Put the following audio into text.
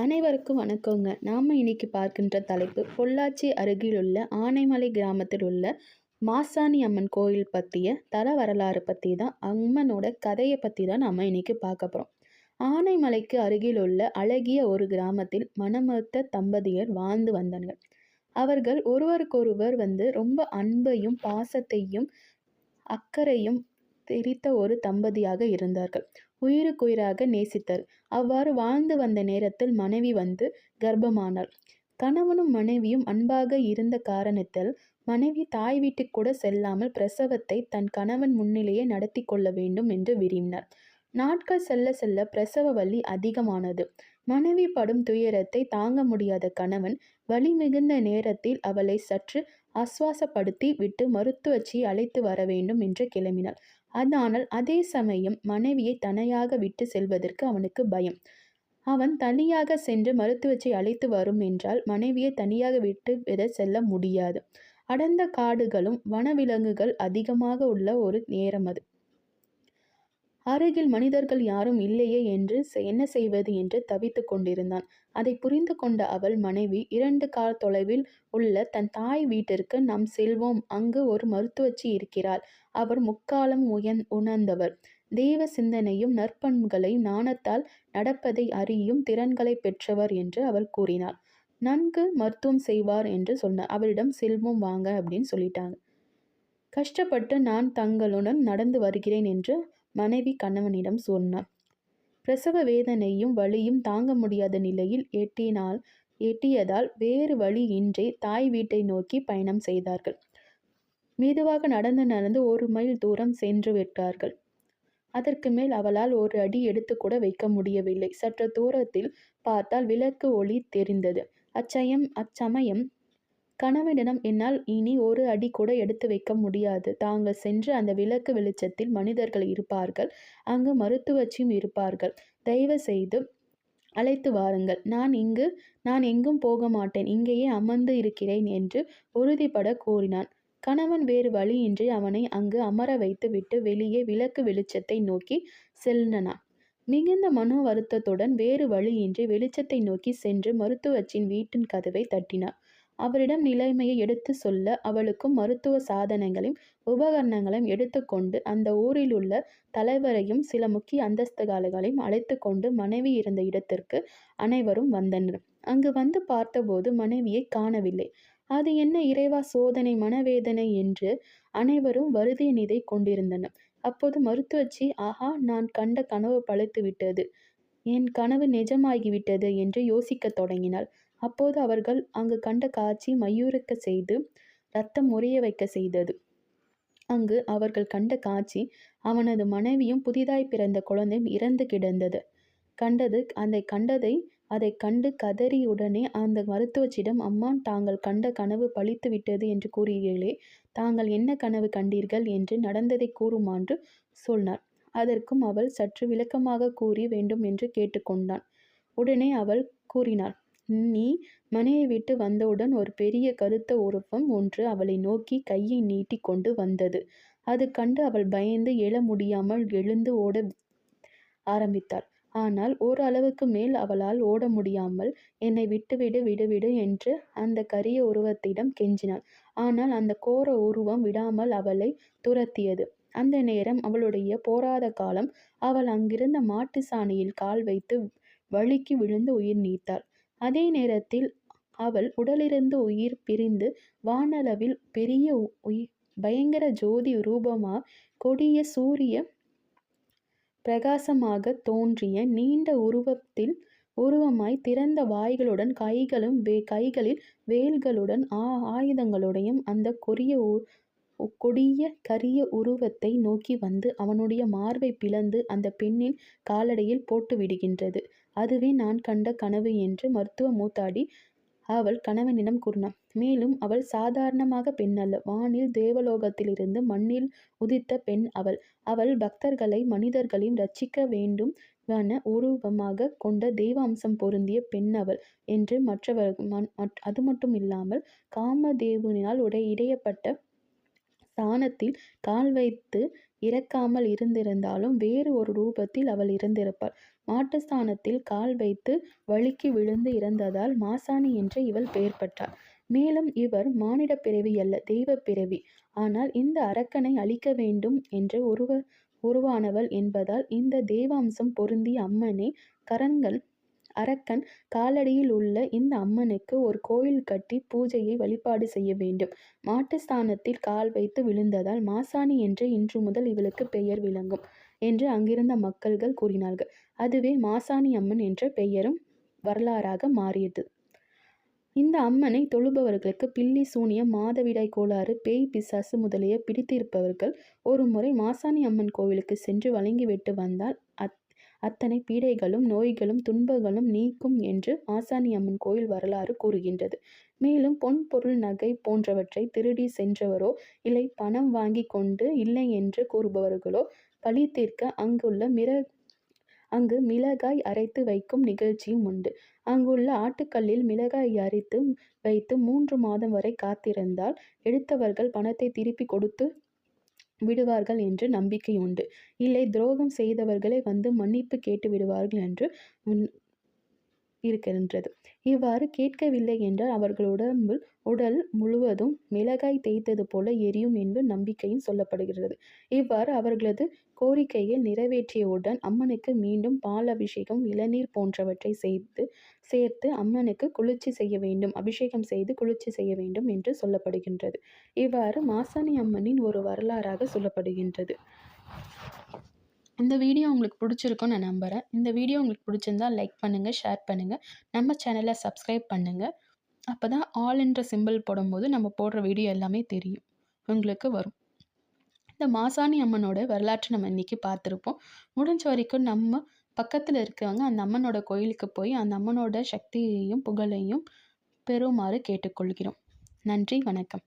அனைவருக்கும் வணக்கங்க. நாம் இன்னைக்கு பார்க்கின்ற தலைப்பு பொள்ளாச்சி அருகிலுள்ள ஆனைமலை கிராமத்தில் உள்ள மாசாணி அம்மன் கோயில் பற்றிய தல வரலாறு பற்றி தான் அம்மனோட கதையை பற்றி தான் நாம் இன்னைக்கு பார்க்க போகிறோம் ஆனைமலைக்கு அருகில் உள்ள அழகிய ஒரு கிராமத்தில் மனமறுத்த தம்பதியர் வாழ்ந்து வந்தனர். அவர்கள் ஒருவருக்கொருவர் வந்து ரொம்ப அன்பையும் பாசத்தையும் அக்கறையும் தெரித்த ஒரு தம்பதியாக இருந்தார்கள். உயிருக்குயிராக நேசித்தார் அவ்வாறு வாழ்ந்து வந்த நேரத்தில் மனைவி வந்து கர்ப்பமானாள். கணவனும் மனைவியும் அன்பாக இருந்த காரணத்தால் மனைவி தாய் வீட்டுக்கு கூட செல்லாமல் பிரசவத்தை தன் கணவன் முன்னிலேயே நடத்தி கொள்ள வேண்டும் என்று விரும்பினார் நாட்கள் செல்ல செல்ல பிரசவ வலி அதிகமானது. மனைவி படும் துயரத்தை தாங்க முடியாத கணவன் வலி மிகுந்த நேரத்தில் அவளை சற்று ஆஸ்வாசப்படுத்தி விட்டு மருத்துவச்சியை அழைத்து வர வேண்டும் என்று கிளம்பினாள். ஆனால் அதே சமயம் மனைவியை தனியாக விட்டு செல்வதற்கு அவனுக்கு பயம். அவன் தனியாக சென்று மருத்துவச்சை அழைத்து வரும் என்றால் மனைவியை தனியாக விட்டு விட செல்ல முடியாது. அடர்ந்த காடுகளும் வனவிலங்குகள் அதிகமாக உள்ள ஒரு நேரம் அது. அருகில் மனிதர்கள் யாரும் இல்லையே என்று என்ன செய்வது என்று தவித்து கொண்டிருந்தான். அதை புரிந்து கொண்ட அவள் மனைவி இரண்டு கால் தொலைவில் உள்ள தன் தாய் வீட்டிற்கு நாம் செல்வோம் அங்கு ஒரு மருத்துவச்சி இருக்கிறாள். அவர் முக்காலம் உயன் உணர்ந்தவர். தெய்வ சிந்தனையும் நற்பண்புகளை நாணத்தால் நடப்பதை அறியும் திறன்களை பெற்றவர் என்று அவள் கூறினார் நன்கு மருத்துவம் செய்வார் என்று சொன்னார் அவரிடம் செல்வம் வாங்க அப்படின்னு சொல்லிட்டாங்க. கஷ்டப்பட்டு நான் தங்களுடன் நடந்து வருகிறேன் என்று மனைவி கணவனிடம் சொன்னார். பிரசவ வேதனையும் வலியும் தாங்க முடியாத நிலையில் எட்டினால் எட்டியதால் வேறு வழியின்றி தாய் வீட்டை நோக்கி பயணம் செய்தார்கள். மெதுவாக நடந்து நடந்து ஒரு மைல் தூரம் சென்று விட்டார்கள். அதற்கு மேல் அவளால் ஒரு அடி எடுத்து கூட வைக்க முடியவில்லை. சற்று தூரத்தில் பார்த்தால் விளக்கு ஒளி தெரிந்தது. அச்சயம் அச்சமயம் கணவனிடம் என்னால் இனி ஒரு அடி கூட எடுத்து வைக்க முடியாது. தாங்கள் சென்று அந்த விளக்கு வெளிச்சத்தில் மனிதர்கள் இருப்பார்கள். அங்கு மருத்துவச்சியும் இருப்பார்கள். தயவு செய்து அழைத்து வாருங்கள். நான் இங்கு நான் எங்கும் போக மாட்டேன். இங்கேயே அமர்ந்து இருக்கிறேன் என்று உறுதிபட கூறினான். கணவன் வேறு வழியின்றி அவனை அங்கு அமர வைத்து விட்டு வெளியே விளக்கு வெளிச்சத்தை நோக்கி செல்லனான் மிகுந்த மனோ வருத்தத்துடன் வேறு வழியின்றி வெளிச்சத்தை நோக்கி சென்று மருத்துவச்சின் வீட்டின் கதவை தட்டினார் அவரிடம் நிலைமையை எடுத்து சொல்ல அவளுக்கும் மருத்துவ சாதனங்களையும் உபகரணங்களையும் எடுத்துக்கொண்டு அந்த ஊரில் உள்ள தலைவரையும் சில முக்கிய அந்தஸ்துகாலைகளையும் அழைத்து கொண்டு மனைவி இருந்த இடத்திற்கு அனைவரும் வந்தனர். அங்கு வந்து பார்த்தபோது மனைவியை காணவில்லை. அது என்ன இறைவா சோதனை மனவேதனை? என்று அனைவரும் வருதிய நிதை கொண்டிருந்தனர். அப்போது மருத்துவச்சி ஆஹா நான் கண்ட கனவு பழைத்து விட்டது என் கனவு நிஜமாகிவிட்டது என்று யோசிக்கத் தொடங்கினாள். அப்போது அவர்கள் அங்கு கண்ட காட்சி மையூறுக்க செய்து ரத்தம் முறைய வைக்க செய்தது. அங்கு அவர்கள் கண்ட காட்சி அவனது மனைவியும் புதிதாய் பிறந்த குழந்தையும் இறந்து கிடந்தது. கண்டது அதை கண்டதை அதை கண்டு கதறியுடனே அந்த மருத்துவச்சிடம் அம்மா தாங்கள் கண்ட கனவு பழித்து விட்டது என்று கூறுகிறீர்களே தாங்கள் என்ன கனவு கண்டீர்கள்? என்று நடந்ததை கூறுமான்று சொன்னார் அதற்கும் அவள் சற்று விளக்கமாக கூறி வேண்டும் என்று கேட்டுக்கொண்டான். உடனே அவள் கூறினாள் நீ மனையை விட்டு வந்தவுடன் ஒரு பெரிய கருத்த உருவம் ஒன்று அவளை நோக்கி கையை நீட்டி கொண்டு வந்தது. அது கண்டு அவள் பயந்து எழ முடியாமல் எழுந்து ஓட ஆரம்பித்தாள். ஆனால் ஓரளவுக்கு மேல் அவளால் ஓட முடியாமல் என்னை விட்டுவிடு விடுவிடு என்று அந்த கரிய உருவத்திடம் கெஞ்சினாள். ஆனால் அந்த கோர உருவம் விடாமல் அவளை துரத்தியது. அந்த நேரம் அவளுடைய போராத காலம். அவள் அங்கிருந்த மாட்டு சாணியில் கால் வைத்து வழுக்கி விழுந்து உயிர் நீத்தாள். அதே நேரத்தில் அவள் உடலிருந்து உயிர் பிரிந்து வானளவில் பெரிய உயிர் பயங்கர ஜோதி ரூபமா கொடிய சூரிய பிரகாசமாக தோன்றிய நீண்ட உருவத்தில் உருவமாய் திறந்த வாய்களுடன் கைகளும் வே கைகளில் வேல்களுடன் ஆ ஆயுதங்களுடையும் அந்த கொரிய கொடிய கரிய உருவத்தை நோக்கி வந்து அவனுடைய மார்பை பிளந்து அந்த பெண்ணின் காலடியில் போட்டு விடுகின்றது. அதுவே நான் கண்ட கனவு என்று மருத்துவ மூத்தாடி அவள் கணவனிடம் கூறினான். மேலும் அவள் சாதாரணமாக பெண்ணல்ல வானில் தேவலோகத்திலிருந்து மண்ணில் உதித்த பெண் அவள். அவள் பக்தர்களை மனிதர்களையும் ரட்சிக்க வேண்டும் வன உருவமாக கொண்ட தெய்வ அம்சம் பொருந்திய பெண் அவள் என்று மற்றவர் அது மட்டும் இல்லாமல் காமதேவனினால் உடைய இடையப்பட்ட ஸ்தானத்தில் கால் வைத்து இறக்காமல் இருந்திருந்தாலும் வேறு ஒரு ரூபத்தில் அவள் இருந்திருப்பாள் மாட்டுஸ்தானத்தில் கால் வைத்து வழுக்கி விழுந்து இறந்ததால் மாசாணி என்று இவள் பெயர் பெற்றாள். மேலும் இவர் மானிட பிறவி அல்ல தெய்வப் பிறவி. ஆனால் இந்த அரக்கனை அழிக்க வேண்டும் என்று உருவ உருவானவள் என்பதால் இந்த தெய்வாம்சம் பொருந்திய அம்மனே கரங்கள் அரக்கன் காலடியில் உள்ள இந்த அம்மனுக்கு ஒரு கோயில் கட்டி பூஜையை வழிபாடு செய்ய வேண்டும். மாட்டுஸ்தானத்தில் கால் வைத்து விழுந்ததால் மாசாணி என்று இன்று முதல் இவளுக்கு பெயர் விளங்கும் என்று அங்கிருந்த மக்கள்கள் கூறினார்கள். அதுவே மாசாணி அம்மன் என்ற பெயரும் வரலாறாக மாறியது. இந்த அம்மனை தொழுபவர்களுக்கு பில்லி சூனியம் மாதவிடாய் கோளாறு பேய் பிசாசு முதலிய பிடித்திருப்பவர்கள் ஒரு முறை மாசாணி அம்மன் கோவிலுக்கு சென்று வழங்கிவிட்டு வந்தால் அத்தனை பீடைகளும் நோய்களும் துன்பங்களும் நீக்கும் என்று ஆசானி அம்மன் கோயில் வரலாறு கூறுகின்றது. மேலும் பொன் பொருள் நகை போன்றவற்றை திருடி சென்றவரோ இல்லை பணம் வாங்கி கொண்டு இல்லை என்று கூறுபவர்களோ பழி தீர்க்க அங்குள்ள மிர அங்கு மிளகாய் அரைத்து வைக்கும் நிகழ்ச்சியும் உண்டு. அங்குள்ள ஆட்டுக்கல்லில் மிளகாய் அரைத்து வைத்து மூன்று மாதம் வரை காத்திருந்தால் எடுத்தவர்கள் பணத்தை திருப்பி கொடுத்து விடுவார்கள் என்று நம்பிக்கை உண்டு. இல்லை துரோகம் செய்தவர்களை வந்து மன்னிப்பு கேட்டு விடுவார்கள் என்று இருக்கின்றது. இவ்வாறு கேட்கவில்லை என்றால் அவர்கள் உடம்பு உடல் முழுவதும் மிளகாய் தேய்த்தது போல எரியும் என்று நம்பிக்கையும் சொல்லப்படுகிறது. இவ்வாறு அவர்களது கோரிக்கையை நிறைவேற்றியவுடன் அம்மனுக்கு மீண்டும் பால் அபிஷேகம் இளநீர் போன்றவற்றை செய்து சேர்த்து அம்மனுக்கு குளிர்ச்சி செய்ய வேண்டும் அபிஷேகம் செய்து குளிர்ச்சி செய்ய வேண்டும் என்று சொல்லப்படுகின்றது. இவ்வாறு மாசாணி அம்மனின் ஒரு வரலாறாக சொல்லப்படுகின்றது. இந்த வீடியோ உங்களுக்கு பிடிச்சிருக்கும்னு நான் நம்புகிறேன். இந்த வீடியோ உங்களுக்கு பிடிச்சிருந்தா லைக் பண்ணுங்கள் ஷேர் பண்ணுங்கள் நம்ம சேனலை சப்ஸ்கிரைப் பண்ணுங்கள். அப்போ தான் ஆல் என்ற சிம்பிள் போடும்போது நம்ம போடுற வீடியோ எல்லாமே தெரியும் உங்களுக்கு வரும். இந்த மாசாணி அம்மனோட வரலாற்றை நம்ம இன்றைக்கி பார்த்துருப்போம். முடிஞ்ச வரைக்கும் நம்ம பக்கத்தில் இருக்கிறவங்க அந்த அம்மனோட கோயிலுக்கு போய் அந்த அம்மனோட சக்தியையும் புகழையும் பெறுமாறு கேட்டுக்கொள்கிறோம். நன்றி வணக்கம்.